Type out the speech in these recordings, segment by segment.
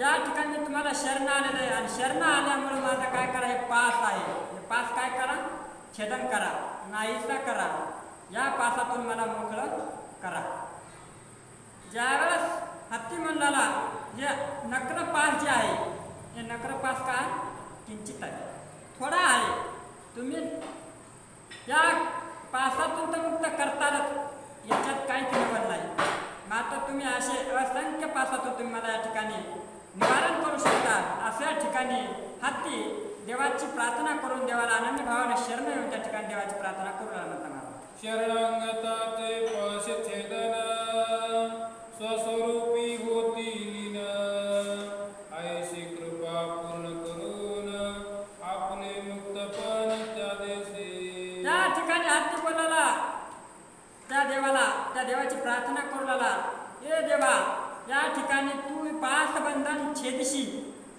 या ठिकाणी मी तुम्हाला शरण आलेलं आहे आणि शरण आल्यामुळे माझं काय करा हे पास आहे. हे पास काय करा? छेदन करा. नाहीसा करा. या पासातून मला मोकळं करा. ज्यावेळेस हत्ती मंडळाला जे नक्र पास जे आहे हे नक्र पास काय किंचित आहे. थोडा आहे. तुम्ही या पासातून तर मुक्त करतालच. याच्यात काहीच निवड नाही. मात्र तुम्ही असे असंख्य पासातून तुम्ही मला या ठिकाणी निवारण करू शकता अशा ठिकाणी हत्ती देवाची प्रार्थना करून देवाला आनंदी भावाने शरण येऊन त्या ठिकाणी देवाची प्रार्थना करू लागला म्हणता ते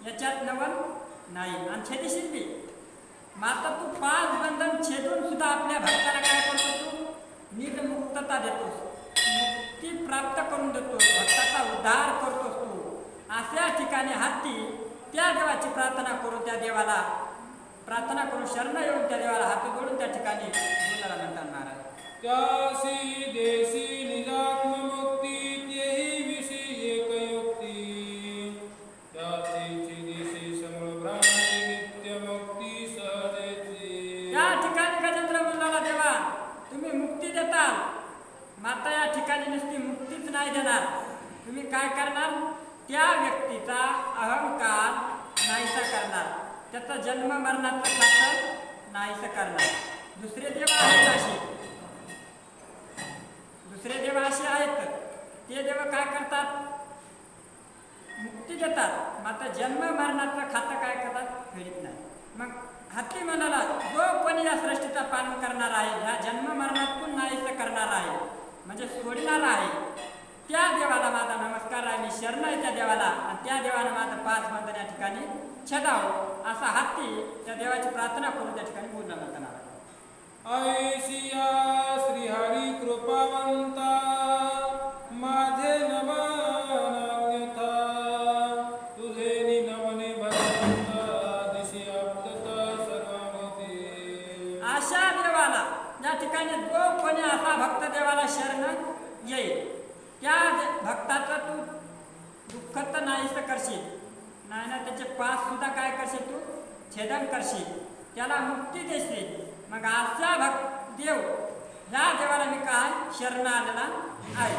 याच्यात नवन नाही. आणि छेदशील बी मात्र तू पाच बंधन छेदून सुद्धा आपल्या भक्ताला काय करतो तू? निर्मुक्तता देतोस. मुक्ती प्राप्त करून देतोस. भक्ताचा उद्धार करतोस तू. अशा ठिकाणी हत्ती त्या देवाची प्रार्थना करून त्या देवाला प्रार्थना करून शरण येऊन त्या देवाला हात जोडून त्या ठिकाणी बोलायला म्हणतात महाराज त्यासी नाही देणार तुम्ही काय करणार? त्या व्यक्तीचा अहंकार नाहीसा करणार. त्याचा जन्म मरणाचं खातं नाहीसं करणार. दुसरे देव आहेत असे. दुसरे देव असे आहेत. ते देव काय करतात? मुक्ती देतात. मात्र जन्म मरणाचं खातं काय करतात? फेडीत नाही. मग हत्ती म्हणाला जो कोणी या सृष्टीचा पालन करणार आहे ह्या जन्म मरणातून नाहीसं करणार आहे. म्हणजे सोडणार आहे. त्या देवाला माझा नमस्कार आहे मी शरण आहे त्या देवाला आणि त्या देवानं माझं पाच बंधन या ठिकाणी छेदाव असा हत्ती त्या देवाची प्रार्थना करून त्या ठिकाणी बोलला म्हणताना ऐशिया श्रीहरी कृपावंता माझे अशा देवाला या ठिकाणी जो कोणी असा भक्त देवाला शरण येईल त्या भक्ताचं तू दुःख तर नाहीच करशील. नाही ना त्याचे पास सुद्धा काय करशील तू? छेदन करशील. त्याला मुक्ती देशील. मग असा भक्त देव ह्या देवाला मी काय? शरण आलेला आहे.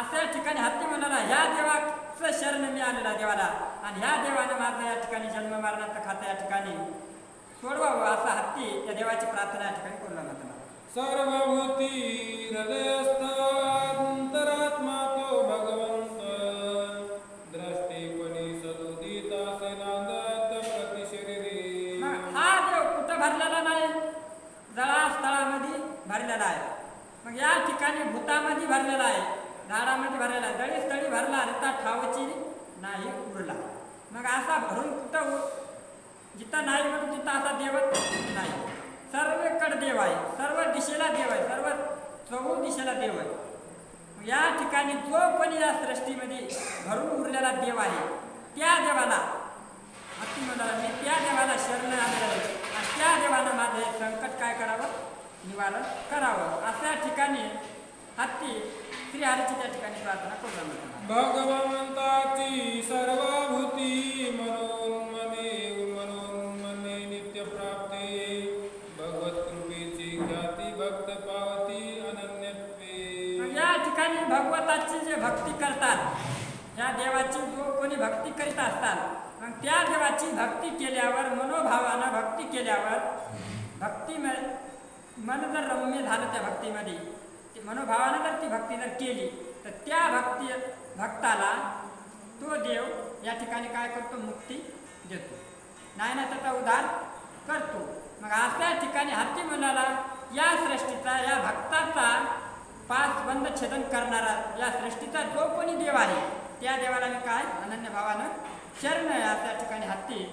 अशा ठिकाणी हत्ती म्हणाला ह्या देवाचं शरण मी आलेला देवाला. आणि ह्या देवाने माझं या ठिकाणी जन्म मरणाचं खातं या ठिकाणी सोडवावं असा हत्ती त्या देवाची प्रार्थना या ठिकाणी करू लागला मला सर्वभूती भरलेला आहे. मग या ठिकाणी भूतामध्ये भरलेला आहे. झाडामध्ये भरलेला आहे. दळी स्थळी भरला रिता ठावची नाही उरला. मग असा भरून कुठं जिथं नाही म्हणून तिथं असा देव नाही. सर्वकडे देव आहे. सर्व दिशेला देव आहे. सर्व चौ दिशेला देव आहे. मग या ठिकाणी जो कोणी या सृष्टीमध्ये भरून उरलेला देव आहे त्या देवाला अति म्हणाला मी त्या देवाला शरण आलेलं आहे आणि त्या देवानं माझं हे संकट काय करावं? निवारण करावं. अशा ठिकाणी हत्ती श्रीहरीची त्या ठिकाणी प्रार्थना करू भगवंताची सर्वभूती म्हणून मने म्हणून मने नित्य प्राप्ती. भगवत कृपेची ख्याती भक्त पावती अनन्यत्वे. मग या ठिकाणी भगवताची जे भक्ती करतात त्या देवाची जो कोणी भक्ती करीत असतात मग त्या देवाची भक्ती केल्यावर मनोभावानं भक्ती केल्यावर भक्ती मन जर रम्य झालं त्या भक्तीमध्ये. ते मनोभावानं जर ती भक्ती जर केली तर त्या भक्ती भक्ताला तो देव या ठिकाणी काय करतो? मुक्ती देतो. नाही ना त्याचा उद्धार करतो. मग अशा ठिकाणी हत्ती म्हणाला या सृष्टीचा या भक्ताचा पाच बंद छेदन करणारा या सृष्टीचा जो कोणी देव आहे त्या देवाला मी काय? अनन्य भावानं शरण आहे. ठिकाणी हत्ती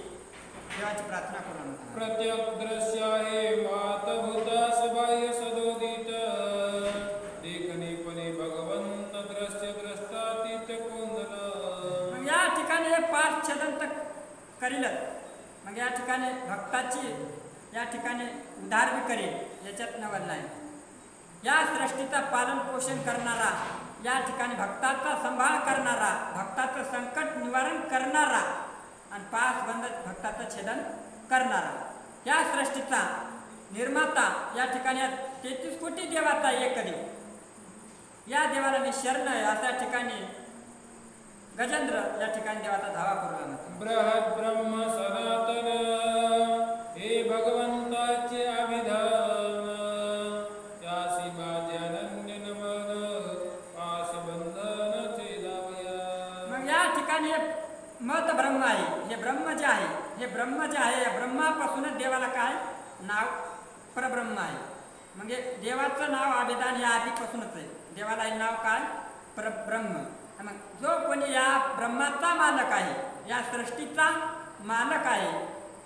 देवाची प्रार्थना करून प्रत्यक दृश्य आहे मातभूता सबाह्य सदोदित। देखणे पणे भगवंत दृश्य द्रष्टातीत कोंदल मग या ठिकाणी हे पाच छेदन तर करीलच. मग या ठिकाणी भक्ताची या ठिकाणी उद्धार बी करेल याच्यात नवल नाही या सृष्टीचा पालन पोषण करणारा या ठिकाणी भक्ताचा सांभाळ करणारा भक्ताचं संकट निवारण करणारा आणि पाच बंद भक्ताचं छेदन करणारा. या सृष्टीचा निर्माता या ठिकाणी तेहतीस कोटी देवाचा एक देव या देवाला मी शरण आहे अशा ठिकाणी गजेंद्र या ठिकाणी देवाचा धावा करू लागला. बृहद ब्रह्म सनातन हे भगवंताचे अभिधान यासी माझे अनन्य नमन पाश बंधन मग या ठिकाणी मत ब्रह्म आहे. जे आहे हे ब्रह्म जे आहे या ब्रह्मापासूनच देवाला काय? नाव परब्रह्म आहे. म्हणजे देवाचं नाव अभिधान हे आधीपासूनच आहे. देवाला हे नाव काय? परब्रह्म. मग जो कोणी या ब्रह्माचा मालक आहे या सृष्टीचा मालक आहे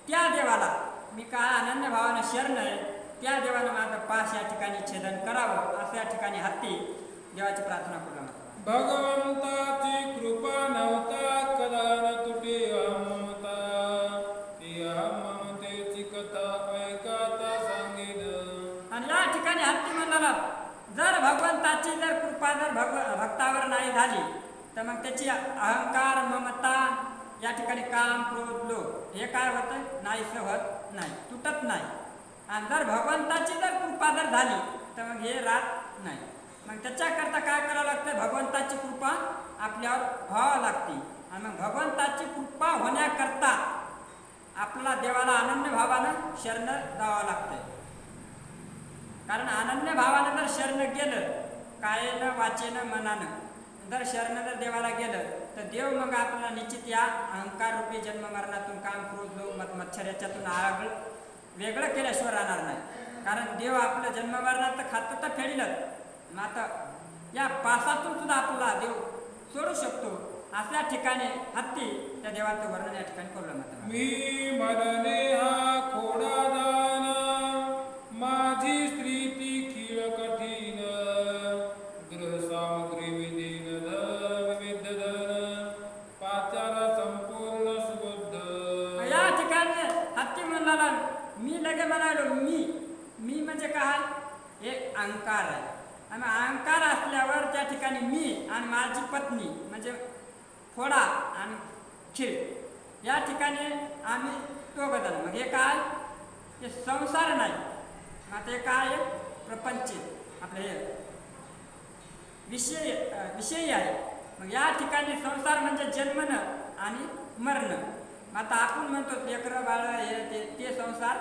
त्या देवाला मी काय अनन्य भावानं शरण आहे त्या देवानं माझं पास या ठिकाणी छेदन करावं असं या ठिकाणी हत्ती देवाची प्रार्थना करू भगवंताची कृपा नव्हता म्हणाला जर भगवंताची जर कृपा जर भगव भक्तावर नाही झाली तर मग त्याची अहंकार ममता या ठिकाणी काम क्रोध लोभ हे काय होतं? नाही होत नाही तुटत नाही. आणि जर भगवंताची जर कृपा जर झाली तर मग हे राहत नाही. मग त्याच्याकरता काय करावं लागतं भगवंताची कृपा आपल्यावर व्हावं लागते. आणि मग भगवंताची कृपा होण्याकरता आपल्याला देवाला अनन्य भावानं शरण जावं लागतंय. कारण अनन्य भावानं जर शरण गेलं कायेनं वाचेनं मनानं जर शरण जर देवाला गेलं तर देव मग आपल्याला निश्चित या अहंकार रूपी जन्म मरणातून काम क्रोध लोक मत मच्छर याच्यातून आग वेगळं केल्याशिवाय राहणार नाही. कारण देव आपलं जन्म मरणाचं खातं तर फेडीलच. मग आता या पासातून सुद्धा आपला देव सोडू शकतो. असल्या ठिकाणी हत्ती त्या देवाचं वर्णन या ठिकाणी करू लागतं मी अहंकार असल्यावर त्या ठिकाणी मी आणि माझी पत्नी म्हणजे फोडा आणि खीळ या ठिकाणी आम्ही दोघं जण. मग हे काय? हे संसार नाही. मग आता हे काय प्रपंच आपलं हे विषय विषयी आहे. मग या ठिकाणी संसार म्हणजे जन्मणं आणि मरणं. मग आता आपण म्हणतो लेकरं बाळ हे ते ते संसार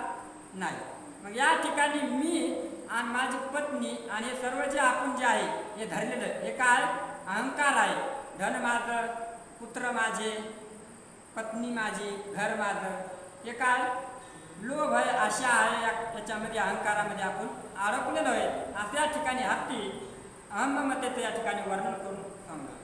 नाही. मग या ठिकाणी मी आणि माझी पत्नी आणि हे सर्व जे आपण जे आहे हे धरलेलं हे काय अहंकार आहे. धन माझं पुत्र माझे पत्नी माझी घर माझं. हे काय लोभ आहे आशा आहे या- याच्यामध्ये अहंकारामध्ये आपण अडकलेलो आहे. अशा ठिकाणी हत्ती अहममतेचं या ठिकाणी वर्णन करून सांगा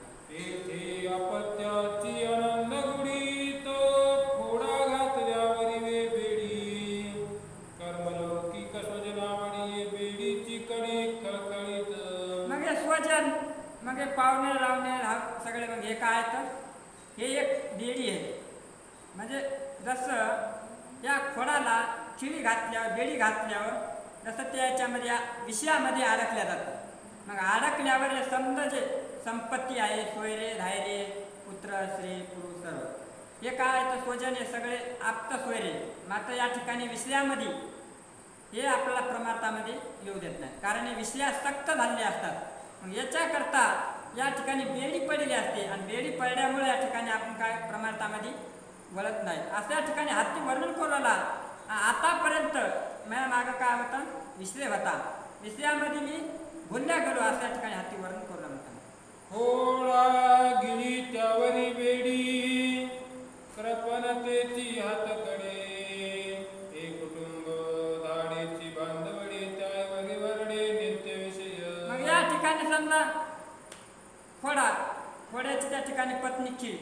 मग पाहुणे लावणे हा सगळे मग हे काय तर? हे एक बेडी आहे. म्हणजे जसं या खोडाला खिळी घातल्यावर बेडी घातल्यावर जसं ते याच्यामध्ये विषयामध्ये अडकल्या जातं मग अडकल्यावर हे समजा जे संपत्ती आहे सोयरे धायरे पुत्र स्त्री पुरुष सर्व. हे काय तर स्वजन हे सगळे आप्त सोयरे. मात्र या ठिकाणी विषयामध्ये हे आपल्याला प्रमार्थामध्ये येऊ देत नाही. कारण हे विषया सक्त झालेले असतात. मग याच्याकरता या ठिकाणी बेडी पडलेली असते. आणि बेडी पडल्यामुळे या ठिकाणी आपण काय प्रमार्थामध्ये वळत नाही. असं या ठिकाणी हत्ती वर्णन करूला. आतापर्यंत माझ्या मागं काय होता? विषय होता. विषयामध्ये मी गेलो. असं या ठिकाणी हत्ती वर्णन करूला होता होळा गिळी त्यावरी बेडी कृपणतेची हातकडे. हे कुटुंब धाडेची बांधवडी त्यावरी वरडे नित्य विषय. मग या ठिकाणी समजा फोडा. फोड्याची त्या ठिकाणी पत्नी खिळी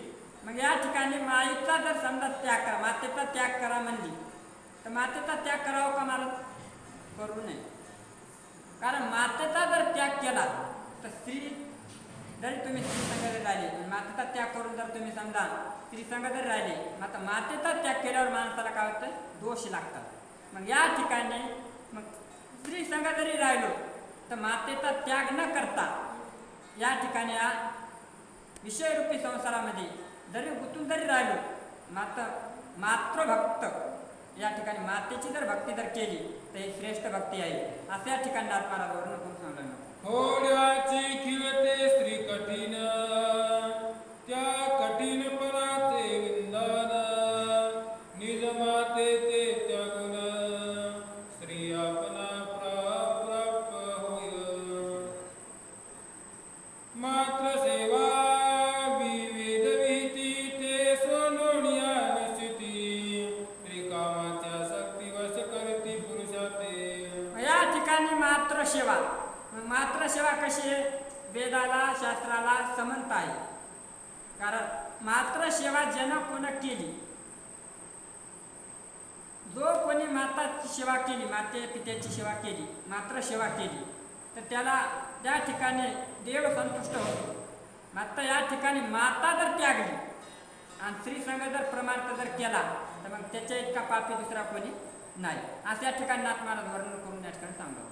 मग या ठिकाणी माईचा जर समजा त्याग करा मातेचा त्याग करा म्हणली तर मातेचा त्याग करावा का मला करू नये. कारण मातेचा जर त्याग केला तर स्त्री जरी तुम्ही स्त्री जरी राहिले मातेचा त्याग करून जर तुम्ही समजा स्त्रीसंघ जरी राहिले मात्र मातेचा त्याग केल्यावर माणसाला काय होतं? दोष लागतात. मग या ठिकाणी मग स्त्रीसंघ जरी राहिलो तर मातेचा त्याग न करता या ठिकाणी या विषयरूपी संसारामध्ये जरी गुंतून जरी राहिलो मात्र मातृभक्त या ठिकाणी मातेची जर भक्ती जर केली तर ही श्रेष्ठ भक्ती आहे. असं या ठिकाणी आत्माला वर्णन करून सांगलं होड्याची श्री स्त्री कठीण समंत कारण मात्र सेवा ज्यानं कोण केली जो कोणी माताची सेवा केली माते पित्याची सेवा केली मात्र सेवा केली तर त्याला त्या ठिकाणी देव संतुष्ट होतो. मात्र या ठिकाणी माता जर त्यागली आणि स्त्रीसंघ जर प्रमार्थ जर केला तर मग त्याच्या इतका पापी दुसरा कोणी नाही. असं या ठिकाणी नाथमाला वर्णन करून या ठिकाणी सांगतो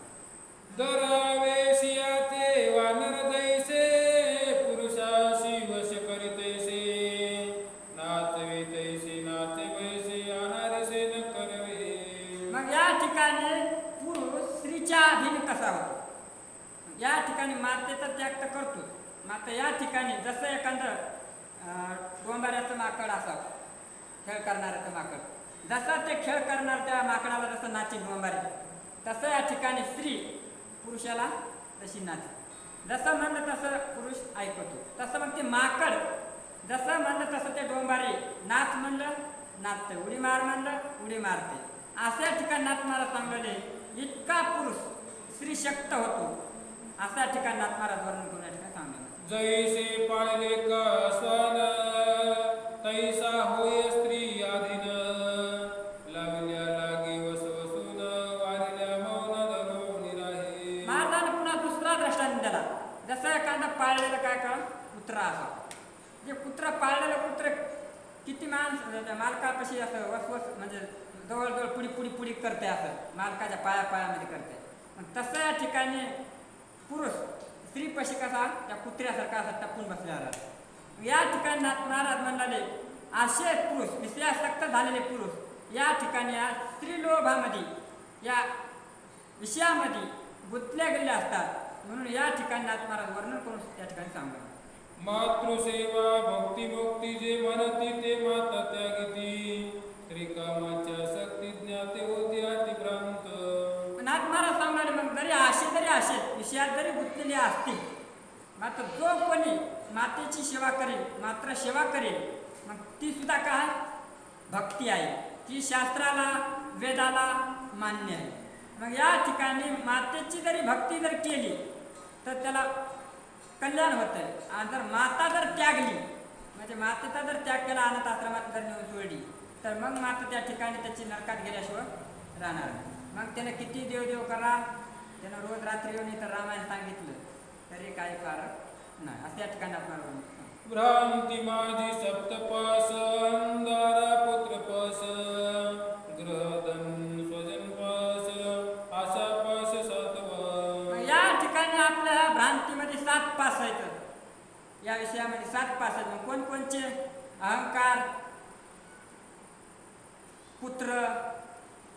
मात्र या ठिकाणी जसं एखादं अं, डोंबाऱ्याचं माकड असावं खेळ करणाऱ्याचं माकड. जसं ते खेळ करणार त्या माकडाला जसं नाची डोंबारी. तसं या ठिकाणी स्त्री पुरुषाला तशी नाच जसं म्हणलं तसं पुरुष ऐकतो. तसं मग ते माकड जसं म्हणलं तसं ते डोंबारी नाच म्हणलं नाचते उडी मार म्हणलं उडी मारते अशा ठिकाणी मला सांगलेले इतका पुरुष स्त्री शक्त होतो. अशा ठिकाणी नाथमारा वर्णन करून जैसे पाळले का तैसा होय स्त्री आधीन लागल्या लागे वस वसून वारिल्या मौन धरून राहे महाराजांनी पुन्हा दुसरा दृष्टांत दिला. जसा एखादा पाळलेलं काय का? कुत्रा असा. जे कुत्रा पाळलेलं कुत्र किती माणस त्या मालकापाशी असं वसवस म्हणजे जवळजवळ पुढी पुढी पुढी करते असं. मालकाच्या पाया पायामध्ये करते. तसं या ठिकाणी पुरुष स्त्रीपाशी कसा त्या कुत्र्यासारखा असा टपून बसलेला या ठिकाणी महाराज म्हणाले असे पुरुष विषयासक्त झालेले पुरुष या ठिकाणी या स्त्रीलोभामध्ये या विषयामध्ये गुंतल्या गेलेले असतात. म्हणून या ठिकाणी नाथ महाराज वर्णन करून या ठिकाणी सांगा मातृसेवा भक्तिमुक्ती जे म्हणती ते माता त्यागिती. त्रिकामाच्या असे विषयात जरी गुंतलेले असतील मात्र जो कोणी मातेची सेवा करेल मात्र सेवा करेल मग ती सुद्धा काय? भक्ती आहे ती शास्त्राला वेदाला मान्य आहे. मग या ठिकाणी मातेची जरी भक्ती जर केली तर त्याला कल्याण होतं आणि जर माता जर त्यागली म्हणजे मातेचा जर त्याग केला अनाथ आश्रमात जर नेऊन सोडली तर मग मात्र त्या ठिकाणी त्याची नरकात गेल्याशिवाय राहणार मग त्याने किती देवदेव करा? त्यानं रोज रात्री येऊन इथं रामायण सांगितलं. तरी काही फारक नाही. असं या ठिकाणी आपण भ्रांती माझी सप्तपास अंधारा पुत्र पास ग्रहधन स्वजन पास आशा पास सातवा. या ठिकाणी आपल्या भ्रांतीमध्ये सात पास आहेत. या विषयामध्ये सात पास आहेत. मग कोणकोणचे? अहंकार पुत्र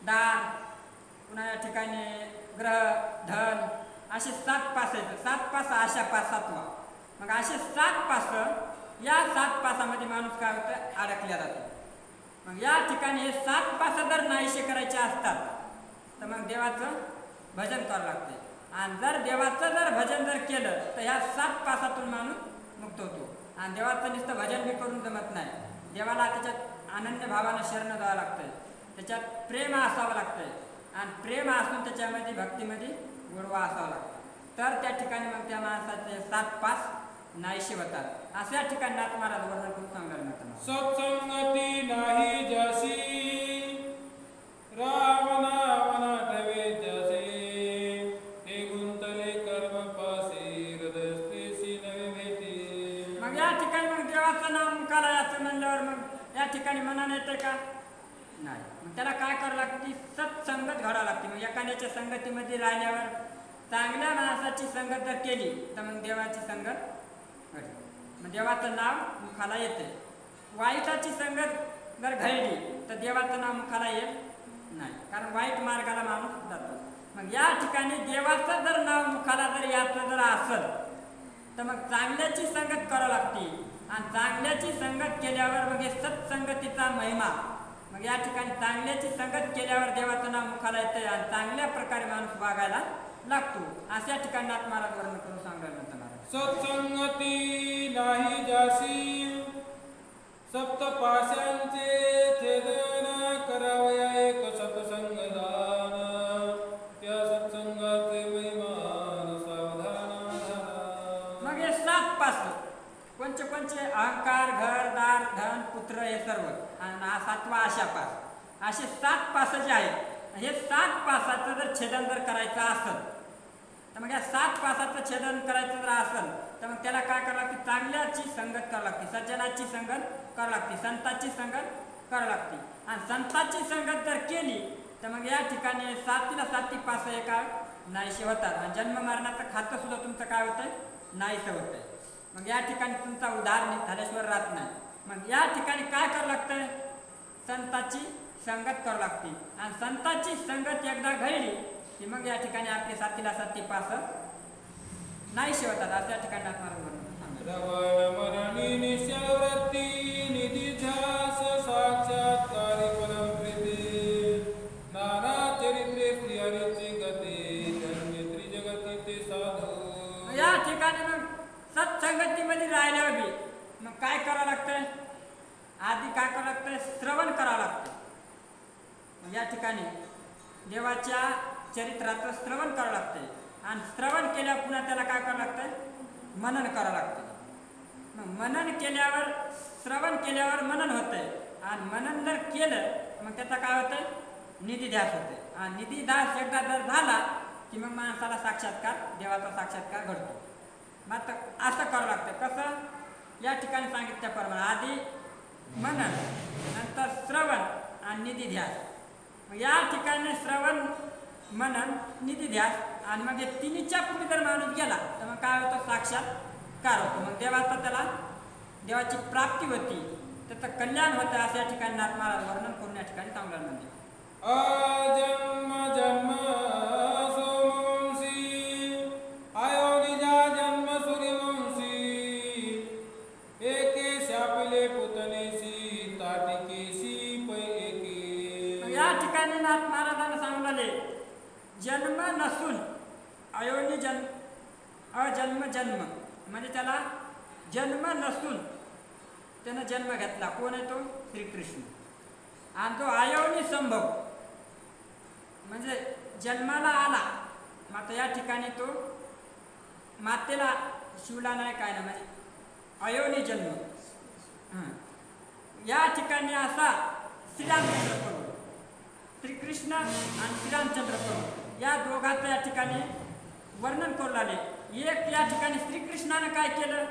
दार पुन्हा या ठिकाणी ग्रह धन असे सात पास आहेत. सात पास आशा पास सातवा मग असे सात पास या सात पासामध्ये माणूस काय होतं अडकल्या जातो. मग या ठिकाणी हे सात पास जर नाहीसे करायचे असतात तर मग देवाचं भजन करावं लागते. आणि जर देवाचं जर भजन जर केलं तर ह्या सात पासातून माणूस मुक्त होतो. आणि देवाचं नुसतं भजन बी करून जमत नाही. देवाला त्याच्यात अनन्य भावानं शरण जावं लागतंय. त्याच्यात प्रेम असावं लागतंय. आणि प्रेम असून त्याच्यामध्ये भक्तीमध्ये गोडवा असावा लागतो. तर त्या ठिकाणी मग त्या माणसाचे सात पास नाहीसे होतात. अशा ठिकाणी नाथ महाराज वर्णन करून सांगणार मिळतं सत्संगती नाही जसे. भेटे मग या ठिकाणी मग देवाचं नाम करायचं म्हणल्यावर मग या ठिकाणी मनाने येते का? त्याला काय करावं लागते? सत्संगत घडावं लागते. मग एखाद्याच्या संगतीमध्ये राहिल्यावर चांगल्या माणसाची संगत जर केली तर मग देवाची संगत घडते. मग देवाचं नाव मुखाला येते. वाईटाची संगत जर घडली तर देवाचं नाव मुखाला येत नाही. कारण वाईट मार्गाला माणूस जातो. मग या ठिकाणी देवाचं जर नाव मुखाला जर याचं जर असल तर मग चांगल्याची संगत करावं लागते. आणि चांगल्याची संगत केल्यावर मग हे सत्संगतीचा महिमा मग या ठिकाणी चांगल्याची संगत केल्यावर देवाचं नाव मुखाला येते आणि चांगल्या प्रकारे माणूस वागायला लागतो. अशा ठिकाणी नाथ महाराज वर्णन करून सांगायला सत्संगती नाही जाशी सप्तपाशांचे छेदन करावया एक सत्संग दान. त्या सत्संगाचे महिमान सावधान. मग हे सात पास कोणचे कोणचे? अहंकार घर दार धन पुत्र हे सर्व. आणि हा सातवा आशा पास. असे सात पास जे आहेत हे सात पासाचं जर छेदन जर करायचं असेल तर मग या सात पासाचं छेदन करायचं जर असेल तर मग त्याला काय करावं लागते? चांगल्याची संगत करावं लागते. सज्जनाची संगत करावं लागते. संताची संगत करावं लागते. आणि संताची संगत जर केली तर मग या ठिकाणी सातीला साती पास हे काय? नाहीसे होतात. आणि जन्म मरणाचं खातं सुद्धा तुमचं काय होतंय? नाहीसं होतंय. मग या ठिकाणी तुमचा उदाहरण नि- झाल्याशिवाय राहत नाही. मग या ठिकाणी काय करावं लागतंय? संताची संगत करावं लागते. आणि संताची संगत एकदा घडली की मग या ठिकाणी आपले साथीला साथी पास नाही शिवतात. असं या ठिकाणी या ठिकाणी मग सत्संगतीमध्ये राहिल्यावर बी मग काय करावं लागतंय? आधी काय करावं लागतंय? श्रवण करावं लागतं मग या ठिकाणी देवाच्या चरित्राचं श्रवण करावं लागतंय. आणि श्रवण केल्यावर पुन्हा त्याला काय करावं लागतंय? मनन करावं लागतं मग मनन केल्यावर श्रवण केल्यावर मनन होतंय. आणि मनन जर केलं मग त्याचा काय होतंय? निधीध्यास होतंय. आणि निधी ध्यास एकदा जर झाला की मग माणसाला साक्षात्कार देवाचा साक्षात्कार घडतो. मग असं करावं लागतं कसं? या ठिकाणी सांगितल्याप्रमाणे आधी मनन नंतर श्रवण आणि निधी ध्यास. मग या ठिकाणी श्रवण मनन निधी ध्यास आणि मग हे तिन्हीच्या पुढे जर माणूस गेला तर मग काय होतं? साक्षात्कार होतो. मग देवाचा त्याला देवाची प्राप्ती होती. त्याचं कल्याण होतं असं या ठिकाणी नाथ महाराज वर्णन करून या ठिकाणी चांगलं म्हणजे. जन्म नसून अयोनी जन्म अजन्म जन्म. म्हणजे त्याला जन्म नसून त्यानं जन्म घेतला. कोण आहे तो? श्रीकृष्ण. आणि तो अयोनी संभव. म्हणजे जन्माला आला. मात्र या ठिकाणी तो मातेला शिवला नाही काय ना म्हणजे अयोनी जन्म. या ठिकाणी असा श्रीरामचंद्र प्रभू. श्रीकृष्ण आणि श्रीरामचंद्र प्रभू. या दोघांचं या ठिकाणी वर्णन करू लागले. एक या ठिकाणी श्रीकृष्णानं काय केलं?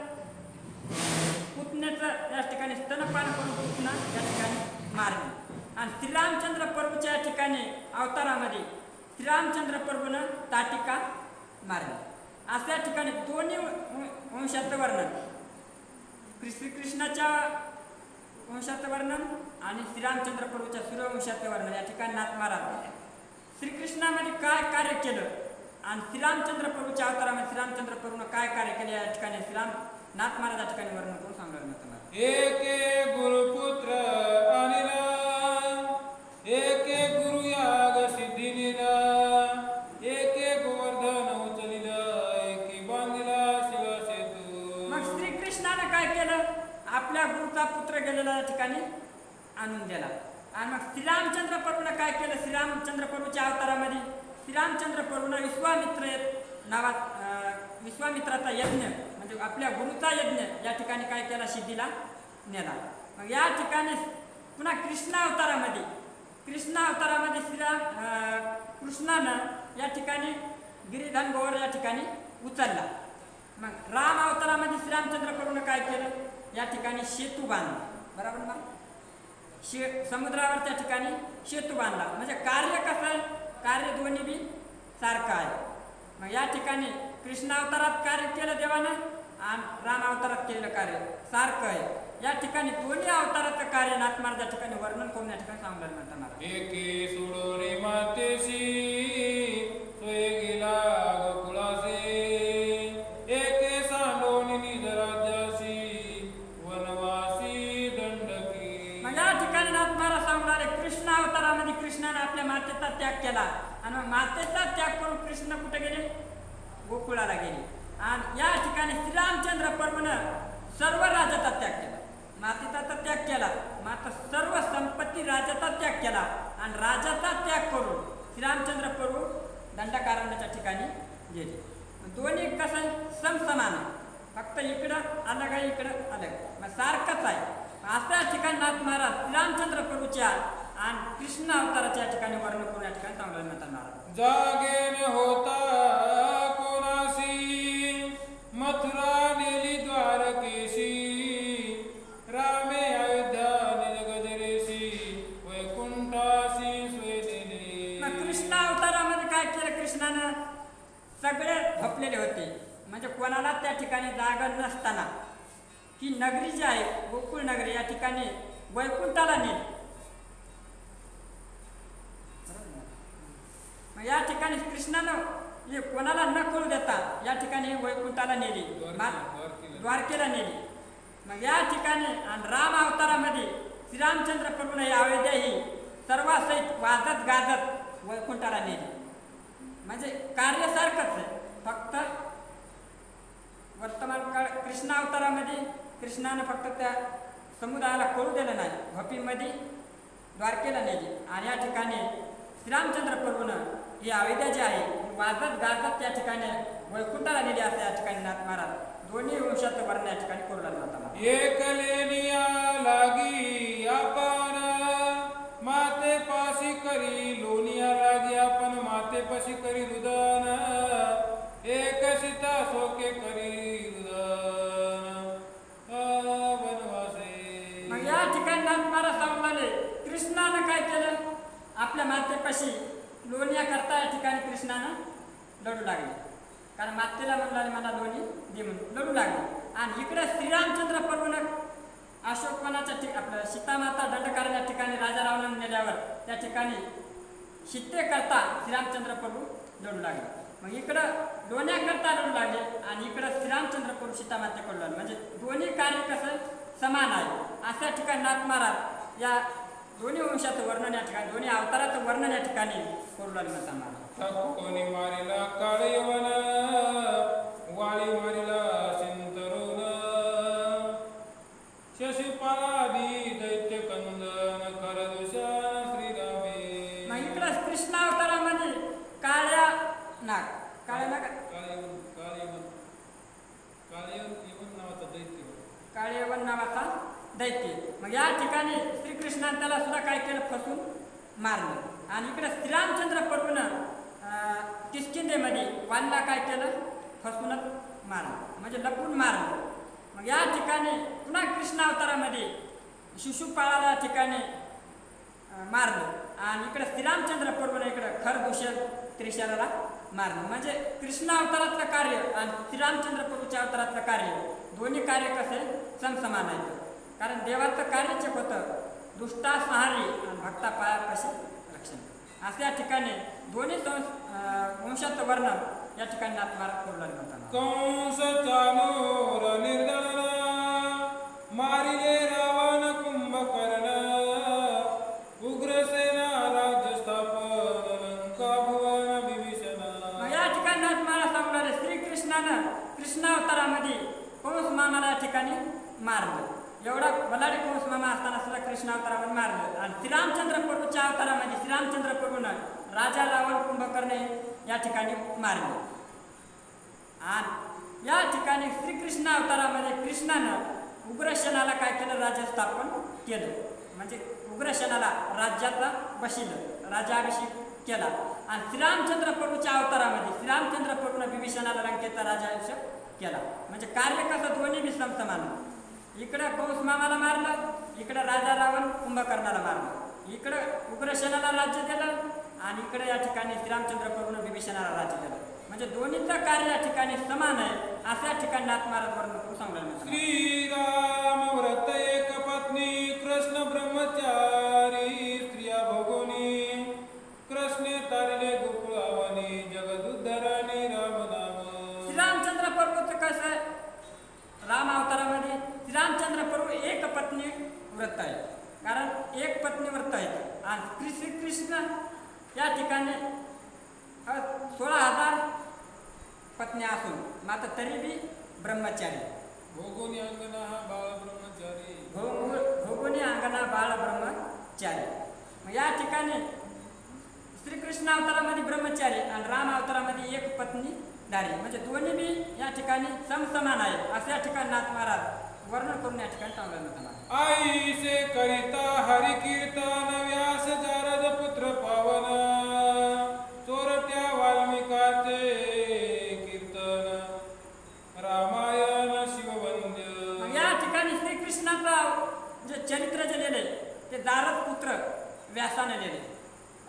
पुतण्याचं या ठिकाणी स्तनपान करून पुतना या ठिकाणी मारले. आणि श्रीरामचंद्र प्रभूच्या या ठिकाणी अवतारामध्ये श्रीरामचंद्र प्रभूनं ताटिका मारली. असं या ठिकाणी दोन्ही वंशाचं वर्णन. श्री- श्रीकृष्णाच्या वंशाचं वर्णन आणि श्रीरामचंद्र प्रभूच्या सूर्यवंशाचं वर्णन या ठिकाणी नाथ महाराज. श्रीकृष्णामध्ये काय कार्य केलं? आणि श्रीरामचंद्र प्रभूच्या अवतारामध्ये श्रीरामचंद्र प्रभूनं काय कार्य केले या ठिकाणी? श्रीराम नाथ महाराज या ठिकाणी वर्णन करून सांगायला मिळतं एके गुरुपुत्र अनिला एके गुरुयाग सिद्धिनिला एके गोवर्धन उचलिला एके बांधिला शिवा सेतू. मग श्रीकृष्णानं काय केलं? आपल्या गुरुचा पुत्र गेलेला या ठिकाणी आणून दिला. आणि मग श्रीरामचंद्र प्रभूनं काय केलं? श्रीरामचंद्र प्रभूच्या अवतारामध्ये श्रीरामचंद्र प्रभूनं विश्वामित्र नावात विश्वामित्राचा यज्ञ म्हणजे आपल्या गुरुचा यज्ञ या ठिकाणी काय केला? सिद्धीला नेला. मग या ठिकाणी पुन्हा कृष्णा अवतारामध्ये कृष्णा अवतारामध्ये श्रीराम कृष्णानं या ठिकाणी गिरिधन गोवर या ठिकाणी उचलला. मग राम अवतारामध्ये श्रीरामचंद्र प्रभूनं काय केलं? या ठिकाणी सेतू बांधला. बरोबर ना? शे समुद्रावरच्या ठिकाणी सेतू बांधला. म्हणजे कार्य कसं आहे? कार्य दोन्ही बी सारखं आहे. मग या ठिकाणी कृष्णावतारात कार्य केलं देवानं आणि राम अवतारात केलेलं कार्य सारखं आहे. या ठिकाणी दोन्ही अवताराचं कार्य नाथमार ठिकाणी वर्णन करून या ठिकाणी सांगायला म्हणतात गोकुळाला गेली आणि या ठिकाणी श्रीरामचंद्र प्रभूनं सर्व राजाचा त्याग केला मातेचा तर त्याग केला मात्र सर्व संपत्ती राजाचा त्याग केला आणि राजाचा त्याग करून श्रीरामचंद्र प्रभू दंडकारण्याच्या ठिकाणी गेले दोन्ही कसं समसमान फक्त इकडं अलग आहे इकडं अलग मग सारखंच आहे अशा ठिकाणी नाथ महाराज श्रीरामचंद्र प्रभूच्या आणि कृष्ण अवताराच्या ठिकाणी वर्णन करून या ठिकाणी चांगलं म्हणतात महाराज जागे होता झोपलेले होते. म्हणजे कोणाला त्या ठिकाणी जागा नसताना. ही नगरी जी आहे गोकुळ नगरी या ठिकाणी वैकुंठाला नेली. मग या ठिकाणी कृष्णानं हे कोणाला न कळू देता या ठिकाणी वैकुंठाला नेली. द्वारकेला. नेली. मग या ठिकाणी आणि राम अवतारामध्ये श्रीरामचंद्र प्रभूने ही अयोध्या ही सर्वासहित वाजत गाजत वैकुंठाला नेली. म्हणजे कार्य सारखंच आहे. फक्त वर्तमान काळ कृष्णावतारामध्ये कृष्णानं फक्त त्या समुदायाला कळू दिलं नाही भपीमध्ये द्वारकेला नेली आणि या ठिकाणी श्रीरामचंद्र प्रभूनं ही अयोध्या जी आहे वाजत गाजत त्या ठिकाणी वैकुंठाला नेली असं या ठिकाणी नाथ महाराज. दोन्ही वंशाचं वर्ण या ठिकाणी करू लागला होता. एकलेनिया लागी आपण माते पाशी करी लोनिया लागी आपण माते पाशी करी रुदन कृष्णानं काय केलं? आपल्या मातेपाशी लोण्याकरता करता या ठिकाणी कृष्णानं लढू लागले. कारण मातेला म्हणलं मला लोणी दे म्हणून. लढू लागले. आणि इकडे श्रीरामचंद्र प्रभूनं अशोकवनाच्या ठिक आपलं सीतामाता दंडकार या ठिकाणी राजा रावणाने नेल्यावर त्या ठिकाणी शित्ते करता श्रीरामचंद्र प्रभू लढू लागले. मग इकडं लोण्याकरता लढू लागले आणि इकडं श्रीरामचंद्र प्रभू सीतामातेकडे लढले म्हणजे दोन्ही कार्य कसं समान आहे? अशा ठिकाणी नाथ महाराज या दोन्ही वंशाचं वर्णन या ठिकाणी दोन्ही अवताराचं वर्णन या ठिकाणी करू लागले महाराज कोणी मारिला काळयवन वाळी मारिला सिंतरुन शशिपालादी दैत्य कंदन करदूषण श्रीरामे. मग इकडं कृष्ण अवतारामध्ये काळ्या नाग काळ्या नाग. काळयवन काळयवन यवन नावाचा दैत्य. काळेवन नावाचा दैत्य. मग या ठिकाणी श्रीकृष्णाने त्याला सुद्धा काय केलं? फसून मारलं. आणि इकडे श्रीरामचंद्र प्रभूनं अं, वानला काय केलं? फसूनच मारलं. म्हणजे लपून मारलं. मग या ठिकाणी पुन्हा कृष्ण अवतारामध्ये शिशुपाळाला या ठिकाणी मारलं. आणि इकडे श्रीरामचंद्र प्रभूने इकडं खरभूषण त्रिशलाला मारलं. म्हणजे कृष्ण अवतारातलं कार्य आणि श्रीरामचंद्र प्रभूच्या अवतारातलं कार्य दोन्ही कार्य कसे? समसमान आहेत. कारण देवाचं कार्यच होतं. दुष्टा सहारी आणि भक्ता पायापाशी रक्षण. असं या ठिकाणी दोन्ही संस वंशाचं वर्णन या ठिकाणी नाथ महाराज करू लागले होता. कंस चानूर निर्दळन मारिले रावण कुंभकर्ण उग्रसेना राज्य स्थापन लंका भुवन विभीषण. मग या ठिकाणी नाथ महाराज सांगू लागले श्रीकृष्णानं कृष्णावतारामध्ये कंस मामाला ठिकाणी मारलं. एवढा बलाडी कोस मामा असताना सुद्धा कृष्णावतारामध्ये मारलं. आणि श्रीरामचंद्र प्रभूच्या अवतारामध्ये म्हणजे श्रीरामचंद्र प्रभूनं राजा रावण कुंभकर्णे या ठिकाणी मारले. आणि या ठिकाणी श्रीकृष्ण अवतारामध्ये कृष्णानं उग्रसेनाला काय केलं? राज्य स्थापन केलं. म्हणजे उग्रसेनाला राज्याचा बसिलं राजाभिषेक केला. आणि श्रीरामचंद्र प्रभूच्या अवतारामध्ये श्रीरामचंद्र प्रभूनं विभीषणाला लंकेचा राजाभिषेक केला. म्हणजे कार्य कसं? दोन्ही बी समसमान इकडं कंस मामाला मारलं इकडं राजा रावण कुंभकर्णाला मारलं. इकडं उग्रसेनाला राज्य दिलं आणि इकडे या ठिकाणी श्रीरामचंद्र करून विभीषणाला राज्य दिलं. म्हणजे दोन्हीचं कार्य या ठिकाणी समान आहे असं या ठिकाणी नाथ महाराज वर्णन करून सांगलं श्रीराम श्रीरामचंद्र प्रभू एक पत्नी व्रत आहे कारण एक पत्नी व्रत आहे आणि श्री श्रीकृष्ण या ठिकाणी सोळा हजार पत्नी असून मात्र तरी बी ब्रह्मचारी. भोगोनी अंगना हा बाळ ब्रह्मचारी. भोग- भोगुनी अंगणा बाळ ब्रह्मचारी. मग या ठिकाणी श्रीकृष्ण अवतारामध्ये ब्रह्मचारी आणि राम अवतारामध्ये एक पत्नी दारी म्हणजे दोन्ही बी या ठिकाणी समसमान आहे असं या ठिकाणी नाथ महाराज वर्णन करून या ठिकाणी सांगलं त्यांना मला आईसे करिता हरी कीर्तन व्यास जारद पुत्र पावन. चोरट्या वाल्मिकाचे कीर्तन. रामायण शिववंद्य या ठिकाणी श्रीकृष्णाचं जे चरित्र जे लिहिले ते दारद पुत्र व्यासाने लिहिले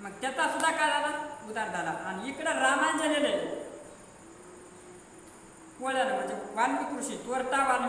मग त्याचा सुद्धा काय झाला? उदार झाला. आणि इकडं रामायण जे लिहिले पोळ्यानं म्हणजे वाल्मिक ऋषी चोरटा वाल्मिक